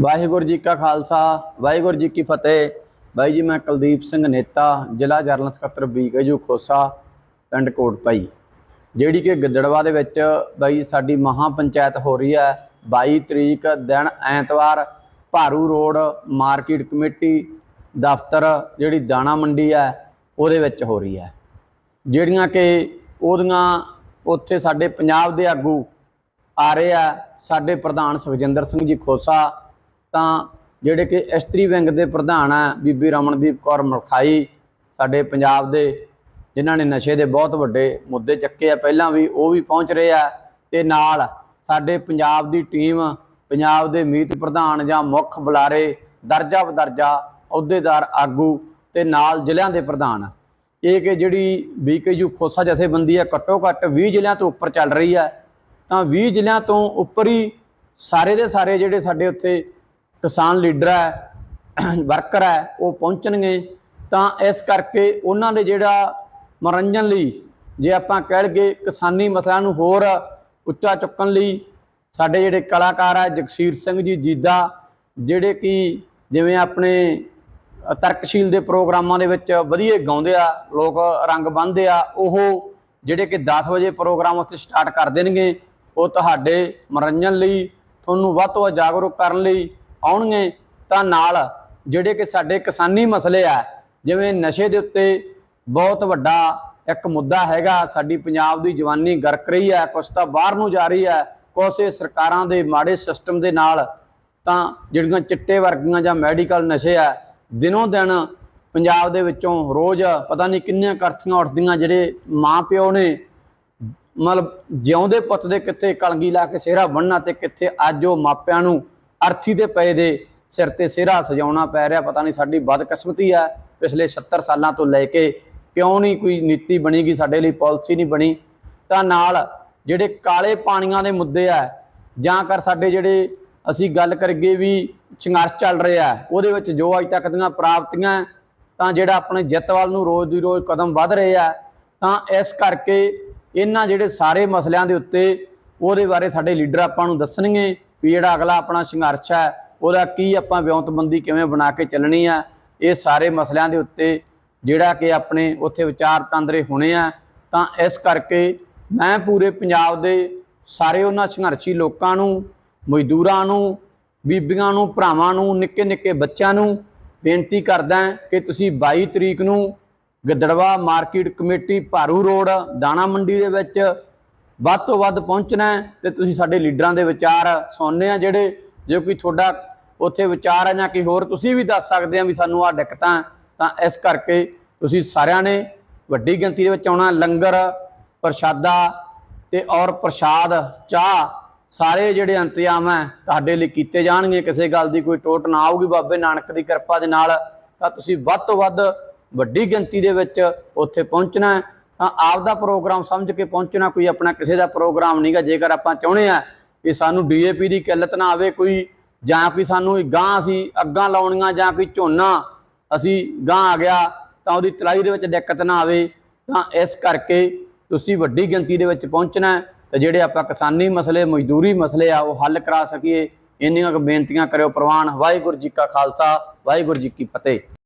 ਵਾਹਿਗੁਰੂ ਜੀ ਕਾ ਖਾਲਸਾ, ਵਾਹਿਗੁਰੂ ਜੀ ਕੀ ਫਤਿਹ। ਬਾਈ ਜੀ, ਮੈਂ ਕੁਲਦੀਪ ਸਿੰਘ ਨੇਤਾ, ਜ਼ਿਲ੍ਹਾ ਜਰਨਲ ਸਕੱਤਰ ਬੀਕੇਯੂ ਖੋਸਾ, ਪਿੰਡ ਕੋਟਪਾਈ ਜਿਹੜੀ ਕਿ ਗਿੱਦੜਵਾ ਦੇ ਵਿੱਚ ਬਾਈ ਸਾਡੀ ਮਹਾ ਪੰਚਾਇਤ ਹੋ ਰਹੀ ਹੈ। 22 ਤਰੀਕ ਦਿਨ ਐਤਵਾਰ, ਭਾਰੂ ਰੋਡ ਮਾਰਕੀਟ ਕਮੇਟੀ ਦਫ਼ਤਰ, ਜਿਹੜੀ ਦਾਣਾ ਮੰਡੀ ਹੈ, ਉਹਦੇ ਵਿੱਚ ਹੋ ਰਹੀ ਹੈ। ਜਿਹੜੀਆਂ ਕਿ ਉਹਦੀਆਂ ਉੱਥੇ ਸਾਡੇ ਪੰਜਾਬ ਦੇ ਆਗੂ ਆ ਰਹੇ ਆ, ਸਾਡੇ ਪ੍ਰਧਾਨ ਸੁਖਜਿੰਦਰ ਸਿੰਘ ਜੀ ਖੋਸਾ ਤਾਂ ਜਿਹੜੇ ਕਿ ਇਸਤਰੀ ਵਿੰਗ ਦੇ ਪ੍ਰਧਾਨ ਆ, ਬੀਬੀ ਰਮਨਦੀਪ ਕੌਰ ਮਲਖਾਈ, ਸਾਡੇ ਪੰਜਾਬ ਦੇ, ਜਿਨ੍ਹਾਂ ਨੇ ਨਸ਼ੇ ਦੇ ਬਹੁਤ ਵੱਡੇ ਮੁੱਦੇ ਚੱਕੇ ਆ, ਪਹਿਲਾਂ ਵੀ ਉਹ ਵੀ ਪਹੁੰਚ ਰਹੇ ਆ ਤੇ ਨਾਲ ਸਾਡੇ ਪੰਜਾਬ ਦੀ ਟੀਮ, ਪੰਜਾਬ ਦੇ ਮੀਤ ਪ੍ਰਧਾਨ ਜਾਂ ਮੁੱਖ ਬੁਲਾਰੇ, ਦਰਜਾ ਬਦਰਜਾ, ਅਹੁਦੇਦਾਰ ਆਗੂ ਤੇ ਨਾਲ ਜ਼ਿਲ੍ਹਿਆਂ ਦੇ ਪ੍ਰਧਾਨ। ਇਹ ਕਿ ਜਿਹੜੀ ਬੀਕੇਯੂ ਖੋਸਾ ਜਥੇਬੰਦੀ ਹੈ ਘੱਟੋ ਘੱਟ 20 ਜ਼ਿਲ੍ਹਿਆਂ ਤੋਂ ਉੱਪਰ ਚੱਲ ਰਹੀ ਹੈ ਤਾਂ 20 ਜ਼ਿਲ੍ਹਿਆਂ ਤੋਂ ਉੱਪਰ ਹੀ ਸਾਰੇ ਦੇ ਸਾਰੇ ਜਿਹੜੇ ਸਾਡੇ ਉੱਥੇ ਕਿਸਾਨ ਲੀਡਰ ਹੈ ਵਰਕਰ ਹੈ, ਉਹ ਪਹੁੰਚਣਗੇ। ਤਾਂ ਇਸ ਕਰਕੇ ਉਹਨਾਂ ਦੇ ਜਿਹੜਾ ਮਨੋਰੰਜਨ ਲਈ ਜੇ ਆਪਾਂ ਕਹਿ ਲਈਏ ਕਿਸਾਨੀ ਮਸਲਿਆਂ ਨੂੰ ਹੋਰ ਉੱਚਾ ਚੁੱਕਣ ਲਈ ਸਾਡੇ ਜਿਹੜੇ ਕਲਾਕਾਰ ਹੈ, ਜਗਸੀਰ ਸਿੰਘ ਜੀ ਜੀਦਾ, ਜਿਹੜੇ ਕਿ ਜਿਵੇਂ ਆਪਣੇ ਤਰਕਸ਼ੀਲ ਦੇ ਪ੍ਰੋਗਰਾਮਾਂ ਦੇ ਵਿੱਚ ਵਧੀਆ ਗਾਉਂਦੇ ਆ, ਲੋਕ ਰੰਗ ਬੰਨ੍ਹਦੇ ਆ, ਉਹ ਜਿਹੜੇ ਕਿ 10 ਵਜੇ ਪ੍ਰੋਗਰਾਮ ਉੱਥੇ ਸਟਾਰਟ ਕਰ ਦੇਣਗੇ, ਉਹ ਤੁਹਾਡੇ ਮਨੋਰੰਜਨ ਲਈ, ਤੁਹਾਨੂੰ ਵੱਧ ਤੋਂ ਵੱਧ ਜਾਗਰੂਕ ਕਰਨ ਲਈ ਆਉਣਗੇ, ਤਾਂ ਨਾਲ ਜਿਹੜੇ ਕਿ ਸਾਡੇ ਕਿਸਾਨੀ ਮਸਲੇ ਆ, ਜਿਵੇਂ ਨਸ਼ੇ ਦੇ ਉੱਤੇ ਬਹੁਤ ਵੱਡਾ ਇੱਕ ਮੁੱਦਾ ਹੈਗਾ, ਸਾਡੀ ਪੰਜਾਬ ਦੀ ਜਵਾਨੀ ਗਰਕ ਰਹੀ ਹੈ, ਕੁਛ ਤਾਂ ਬਾਹਰ ਨੂੰ ਜਾ ਰਹੀ ਹੈ, ਕੁਛ ਸਰਕਾਰਾਂ ਦੇ ਮਾੜੇ ਸਿਸਟਮ ਦੇ ਨਾਲ, ਤਾਂ ਜਿਹੜੀਆਂ ਚਿੱਟੇ ਵਰਗੀਆਂ ਜਾਂ ਮੈਡੀਕਲ ਨਸ਼ੇ ਆ, ਦਿਨੋਂ ਦਿਨ ਪੰਜਾਬ ਦੇ ਵਿੱਚੋਂ ਰੋਜ਼ ਪਤਾ ਨਹੀਂ ਕਿੰਨੀਆਂ ਕਰਥੀਆਂ ਉੱਠਦੀਆਂ, ਜਿਹੜੇ ਮਾਂ ਪਿਓ ਨੇ, ਮਤਲਬ ਜਿਉਂਦੇ ਪੁੱਤ ਦੇ ਕਿੱਥੇ ਕਲਗੀ ਲਾ ਕੇ ਸਿਹਰਾ ਬੰਨਣਾ ਤੇ ਕਿੱਥੇ ਅੱਜ ਉਹ ਮਾਪਿਆਂ ਨੂੰ ਅਰਥੀ ਦੇ ਪਏ ਦੇ ਸਿਰ ਤੇ ਸਿਹਰਾ ਸਜਾਉਣਾ ਪੈ ਰਿਹਾ, ਪਤਾ ਨਹੀਂ ਸਾਡੀ ਬਦਕਿਸਮਤੀ ਹੈ ਪਿਛਲੇ 70 ਸਾਲਾਂ ਤੋਂ ਲੈ ਕੇ ਕਿਉਂ ਨਹੀਂ ਕੋਈ ਨੀਤੀ ਬਣੀ ਗਈ ਸਾਡੇ ਲਈ ਪਾਲਿਸੀ ਨਹੀਂ ਬਣੀ। ਤਾਂ ਨਾਲ ਜਿਹੜੇ ਕਾਲੇ ਪਾਣੀਆਂ ਦੇ ਮੁੱਦੇ ਆ, ਜਾਂ ਕਰ ਸਾਡੇ ਜਿਹੜੇ ਅਸੀਂ ਗੱਲ ਕਰੀਏ ਵੀ ਸੰਘਰਸ਼ ਚੱਲ ਰਿਹਾ, ਉਹਦੇ ਵਿੱਚ ਜੋ ਅਜ ਤੱਕ ਦੀਆਂ ਪ੍ਰਾਪਤੀਆਂ, ਤਾਂ ਜਿਹੜਾ ਆਪਣੇ ਜਿੱਤ ਵੱਲ ਨੂੰ ਰੋਜ਼ ਦੀ ਰੋਜ਼ ਕਦਮ ਵੱਧ ਰਹੇ ਆ, ਤਾਂ ਇਸ ਕਰਕੇ ਇਹਨਾਂ ਜਿਹੜੇ ਸਾਰੇ ਮਸਲਿਆਂ ਦੇ ਉੱਤੇ ਉਹਦੇ ਬਾਰੇ ਸਾਡੇ ਲੀਡਰ ਆਪਾਂ ਨੂੰ ਦੱਸਣਗੇ। ਵੀ ਜਿਹੜਾ ਅਗਲਾ ਆਪਣਾ ਸੰਘਰਸ਼ ਹੈ, ਉਹਦਾ ਕੀ ਆਪਾਂ ਵਿਉਂਤਬੰਦੀ ਕਿਵੇਂ ਬਣਾ ਕੇ ਚੱਲਣੀ ਆ? ਇਹ ਸਾਰੇ ਮਸਲਿਆਂ ਦੇ ਉੱਤੇ ਜਿਹੜਾ ਕਿ ਆਪਣੇ ਉੱਥੇ ਵਿਚਾਰ ਤੰਦਰੇ ਹੋਣੇ ਆ। ਤਾਂ ਇਸ ਕਰਕੇ ਮੈਂ ਪੂਰੇ ਪੰਜਾਬ ਦੇ ਸਾਰੇ ਉਹਨਾਂ ਸੰਘਰਸ਼ੀ ਲੋਕਾਂ ਨੂੰ, ਮਜ਼ਦੂਰਾਂ ਨੂੰ, ਬੀਬੀਆਂ ਨੂੰ, ਭਰਾਵਾਂ ਨੂੰ ਨਿੱਕੇ ਨਿੱਕੇ ਬੱਚਿਆਂ ਨੂੰ ਬੇਨਤੀ ਕਰਦਾ ਕਿ ਤੁਸੀਂ 22 ਤਰੀਕ ਨੂੰ Gidderbaha market committee Bharu road, ਦਾਣਾ ਮੰਡੀ ਦੇ ਵਿੱਚ ਵੱਧ ਤੋਂ ਵੱਧ ਪਹੁੰਚਣਾ ਹੈ ਤੇ ਤੁਸੀਂ ਸਾਡੇ ਲੀਡਰਾਂ ਦੇ ਵਿਚਾਰ ਸੁਣਨੇ ਆ ਜਿਹੜੇ, ਜੇ ਕੋਈ ਤੁਹਾਡਾ ਉੱਥੇ ਵਿਚਾਰ ਹੈ ਜਾਂ ਕੋਈ ਹੋਰ ਤੁਸੀਂ ਵੀ ਦੱਸ ਸਕਦੇ ਆ ਵੀ ਸਾਨੂੰ ਆ ਦਿੱਕਤਾਂ ਤਾਂ ਇਸ ਕਰਕੇ ਤੁਸੀਂ ਸਾਰਿਆਂ ਨੇ ਵੱਡੀ ਗਿਣਤੀ ਦੇ ਵਿੱਚ ਆਉਣਾ, ਲੰਗਰ, ਪ੍ਰਸ਼ਾਦਾ ਤੇ ਔਰ ਪ੍ਰਸ਼ਾਦ, ਚਾਹ ਸਾਰੇ ਜਿਹੜੇ ਇੰਤਜ਼ਾਮ ਹੈ ਤੁਹਾਡੇ ਲਈ ਕੀਤੇ ਜਾਣਗੇ। ਕਿਸੇ ਗੱਲ ਦੀ ਕੋਈ ਟੋਟ ਨਾ ਆਊਗੀ, ਬਾਬੇ ਨਾਨਕ ਦੀ ਕਿਰਪਾ ਦੇ ਨਾਲ ਤਾਂ ਤੁਸੀਂ ਵੱਧ ਤੋਂ ਵੱਧ ਵੱਡੀ ਗਿਣਤੀ ਦੇ ਵਿੱਚ ਉੱਥੇ ਪਹੁੰਚਣਾ ਤਾਂ ਆਪ ਦਾ ਪ੍ਰੋਗਰਾਮ ਸਮਝ ਕੇ ਪਹੁੰਚਣਾ ਕੋਈ ਆਪਣਾ ਕਿਸੇ ਦਾ ਪ੍ਰੋਗਰਾਮ ਨਹੀਂਗਾ ਜੇਕਰ ਆਪਾਂ ਚਾਹੁੰਦੇ ਆ ਕਿ ਸਾਨੂੰ ਡੀਏਪੀ ਦੀ ਕਿੱਲਤ ਨਾ ਆਵੇ ਕੋਈ, ਜਾਂ ਕੋਈ ਸਾਨੂੰ ਗਾਂ ਅਸੀਂ ਅੱਗਾਂ ਲਾਉਣੀਆਂ ਜਾਂ ਕੋਈ ਝੋਨਾ ਅਸੀਂ ਗਾਂ ਆ ਗਿਆ, ਤਾਂ ਉਹਦੀ ਤਲਾਈ ਦੇ ਵਿੱਚ ਦਿੱਕਤ ਨਾ ਆਵੇ, ਤਾਂ ਇਸ ਕਰਕੇ ਤੁਸੀਂ ਵੱਡੀ ਗਿਣਤੀ ਦੇ ਵਿੱਚ ਪਹੁੰਚਣਾ ਹੈ ਤੇ ਜਿਹੜੇ ਆਪਾਂ ਕਿਸਾਨੀ ਮਸਲੇ, ਮਜ਼ਦੂਰੀ ਮਸਲੇ ਆ, ਉਹ ਹੱਲ ਕਰਾ ਸਕੀਏ। ਇੰਨੀਆਂ ਕੁ ਬੇਨਤੀਆਂ ਕਰਿਓ ਪ੍ਰਵਾਨ। ਵਾਹਿਗੁਰੂ ਜੀ ਕਾ ਖਾਲਸਾ, ਵਾਹਿਗੁਰੂ ਜੀ ਕੀ ਫਤਿਹ।